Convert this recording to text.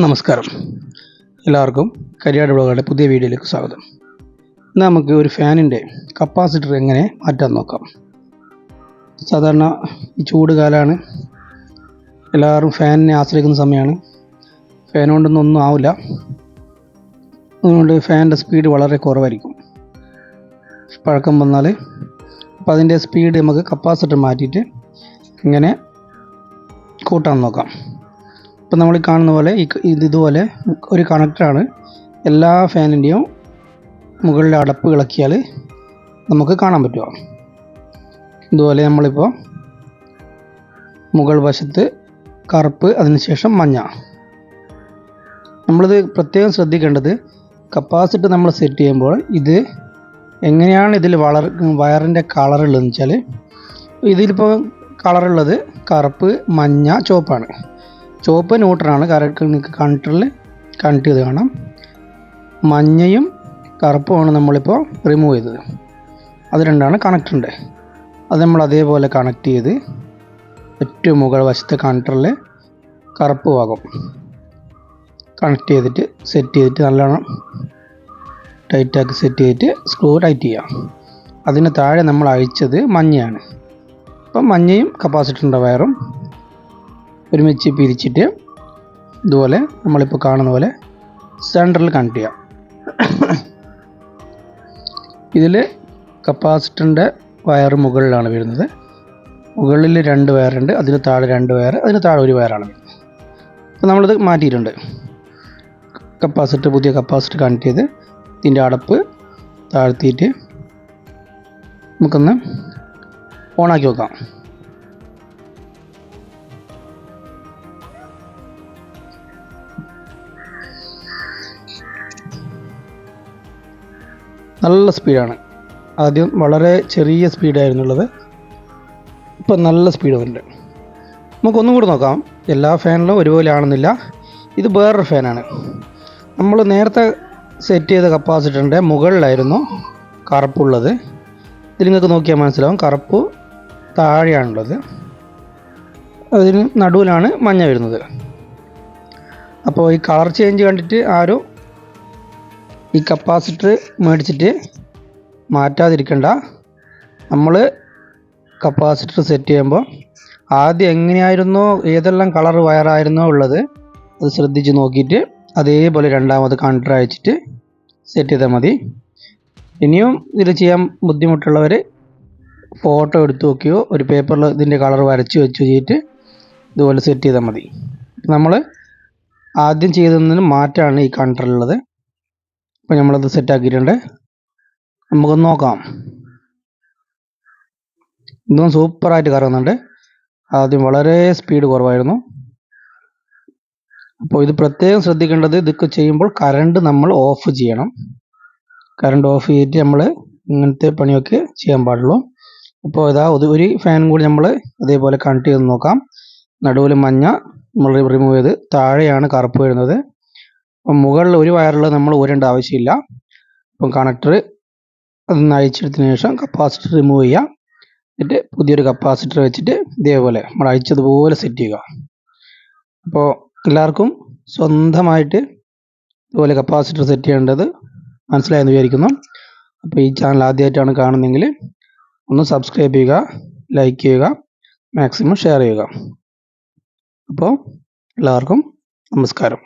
നമസ്കാരം. എല്ലാവർക്കും കരിയാട് ബ്ലോഗുകളുടെ പുതിയ വീഡിയോയിലേക്ക് സ്വാഗതം. നമുക്ക് ഒരു ഫാനിന്റെ കപ്പാസിറ്റർ എങ്ങനെ മാറ്റാൻ നോക്കാം. സാധാരണ ഈ ചൂട് കാലമാണ് എല്ലാവരും ഫാനിനെ ആശ്രയിക്കുന്ന സമയമാണ്. ഫാൻ കൊണ്ടൊന്നും ഒന്നും ആവില്ല. അതുകൊണ്ട് ഫാനിന്റെ സ്പീഡ് വളരെ കുറവായിരിക്കും. പഴക്കം വന്നാൽ അപ്പോൾ അതിന്റെ സ്പീഡ് നമുക്ക് കപ്പാസിറ്റർ മാറ്റിയിട്ട് ഇങ്ങനെ കൂട്ടാൻ നോക്കാം. ഇപ്പം നമ്മൾ കാണുന്ന പോലെ ഇത് ഇതുപോലെ ഒരു കണക്ടറാണ്. എല്ലാ ഫാനിന്റെയും മുകളിലെ അടപ്പ് ഇളക്കിയാൽ നമുക്ക് കാണാൻ പറ്റുക. ഇതുപോലെ നമ്മളിപ്പോൾ മുകൾ വശത്ത് കറുപ്പ് അതിനുശേഷം മഞ്ഞ. നമ്മളിത് പ്രത്യേകം ശ്രദ്ധിക്കേണ്ടത് കപ്പാസിറ്റി നമ്മൾ സെറ്റ് ചെയ്യുമ്പോൾ ഇത് എങ്ങനെയാണ് ഇതിൽ വളർ വയറിന്റെ കളറുള്ളതെന്ന് വെച്ചാൽ ഇതിലിപ്പോൾ കളറുള്ളത് കറുപ്പ് മഞ്ഞ ചുവപ്പാണ്. ചുവപ്പ് ന്യൂട്രലാണ് കറക്റ്റ് നിങ്ങൾക്ക് കണക്ടറിൽ കണക്ട് ചെയ്ത് കാണാം. മഞ്ഞയും കറുപ്പുമാണ് നമ്മളിപ്പോൾ റിമൂവ് ചെയ്തത്. അത് രണ്ടാണ് കണക്ടറിന്റെ അത് നമ്മൾ അതേപോലെ കണക്ട് ചെയ്ത് ഏറ്റവും മുകൾ വശത്തെ കണക്ടറിൽ കറുപ്പ് ഭാഗം കണക്ട് ചെയ്തിട്ട് സെറ്റ് ചെയ്തിട്ട് നല്ലോണം ടൈറ്റാക്കി സെറ്റ് ചെയ്തിട്ട് സ്ക്രൂ ടൈറ്റ് ചെയ്യാം. അതിന് താഴെ നമ്മൾ അഴിച്ചത് മഞ്ഞയാണ്. അപ്പം മഞ്ഞയും കപ്പാസിറ്ററിന്റെ വയറും ഒരുമിച്ച് പിരിച്ചിട്ട് ഇതുപോലെ നമ്മളിപ്പോൾ കാണുന്ന പോലെ സെന്ററിൽ കണക്ട് ചെയ്യാം. ഇതിൽ കപ്പാസിറ്ററിന്റെ വയർ മുകളിലാണ് വരുന്നത്. മുകളിൽ രണ്ട് വയറുണ്ട് അതിന് താഴെ രണ്ട് വയർ അതിന് താഴെ ഒരു വയറാണ് വരുന്നത്. അപ്പോൾ നമ്മളിത് മാറ്റിയിട്ടുണ്ട്. കപ്പാസിറ്റർ പുതിയ കപ്പാസിറ്റർ കണക്ട് ചെയ്ത് ഇതിന്റെ അടപ്പ് താഴ്ത്തിയിട്ട് നമുക്കൊന്ന് ഓണാക്കി നോക്കാം. നല്ല സ്പീഡാണ് ആദ്യം വളരെ ചെറിയ സ്പീഡായിരുന്നുള്ളത് ഇപ്പം നല്ല സ്പീഡ് വന്നിട്ടുണ്ട് നമുക്കൊന്നും കൂടി നോക്കാം. എല്ലാ ഫാനിലും ഒരുപോലെ ആണെന്നില്ല. ഇത് വേറൊരു ഫാനാണ് നമ്മൾ നേരത്തെ സെറ്റ് ചെയ്ത കപ്പാസിറ്ററിന്റെ മുകളിലായിരുന്നു കറുപ്പുള്ളത് ഇതിൽ നിങ്ങൾക്ക് നോക്കിയാൽ മനസ്സിലാവും. കറുപ്പ് താഴെയാണുള്ളത്. അതിന് നടുവിലാണ് മഞ്ഞ വരുന്നത്. അപ്പോൾ ഈ കളർ ചേഞ്ച് കണ്ടിട്ട് ആരും ഈ കപ്പാസിറ്റർ മേടിച്ചിട്ട് മാറ്റാതിരിക്കണ്ട. നമ്മൾ കപ്പാസിറ്റർ സെറ്റ് ചെയ്യുമ്പോൾ ആദ്യം എങ്ങനെയായിരുന്നോ ഏതെല്ലാം കളർ വയറായിരുന്നോ ഉള്ളത് അത് ശ്രദ്ധിച്ച് നോക്കിയിട്ട് അതേപോലെ രണ്ടാമത് കണ്ടർ അയച്ചിട്ട് സെറ്റ് ചെയ്താൽ മതി. ഇനിയും ഇതിൽ ചെയ്യാൻ ബുദ്ധിമുട്ടുള്ളവർ ഫോട്ടോ എടുത്ത് നോക്കിയോ ഒരു പേപ്പറിൽ ഇതിന്റെ കളർ വരച്ച് വെച്ച് ചെയ്തിട്ട് ഇതുപോലെ സെറ്റ് ചെയ്താൽ മതി. നമ്മൾ ആദ്യം ചെയ്തതിന് മാറ്റാണ് ഈ കണക്ടറിലുള്ളത് അപ്പോൾ നമ്മളത് സെറ്റ് ആക്കിയിട്ടുണ്ട്. നമുക്കൊന്ന് നോക്കാം. ഇതും സൂപ്പറായിട്ട് കറങ്ങുന്നുണ്ട്. ആദ്യം വളരെ സ്പീഡ് കുറവായിരുന്നു. അപ്പോൾ ഇത് പ്രത്യേകം ശ്രദ്ധിക്കേണ്ടത് ഇതൊക്കെ ചെയ്യുമ്പോൾ കറണ്ട് നമ്മൾ ഓഫ് ചെയ്യണം. കറണ്ട് ഓഫ് ചെയ്തിട്ട് നമ്മൾ ഇങ്ങനത്തെ പണിയൊക്കെ ചെയ്യാൻ പാടുള്ളൂ. അപ്പോൾ ഇതാ ഒരു ഫാനും കൂടി നമ്മൾ അതേപോലെ കണക്ട് ചെയ്ത് നോക്കാം. നടുവിൽ മഞ്ഞ നമ്മൾ റിമൂവ് ചെയ്ത് താഴെയാണ് കറുപ്പ് വരുന്നത്. അപ്പം മുകളിൽ ഒരു വയറിൽ നമ്മൾ ഊരേണ്ട ആവശ്യമില്ല. അപ്പം കണക്ടർ അതൊന്ന് അഴിച്ചെടുത്തതിന് ശേഷം കപ്പാസിറ്റർ റിമൂവ് ചെയ്യുക എന്നിട്ട് പുതിയൊരു കപ്പാസിറ്റർ വെച്ചിട്ട് ഇതേപോലെ നമ്മൾ അഴിച്ചതുപോലെ സെറ്റ് ചെയ്യുക. അപ്പോൾ എല്ലാവർക്കും സ്വന്തമായിട്ട് ഇതുപോലെ കപ്പാസിറ്റർ സെറ്റ് ചെയ്യേണ്ടത് മനസ്സിലായെന്ന് വിചാരിക്കുന്നു. അപ്പോൾ ഈ ചാനൽ ആദ്യമായിട്ടാണ് കാണുന്നതെങ്കിൽ ഒന്ന് സബ്സ്ക്രൈബ് ചെയ്യുക ലൈക്ക് ചെയ്യുക മാക്സിമം ഷെയർ ചെയ്യുക. അപ്പോൾ എല്ലാവർക്കും നമസ്കാരം.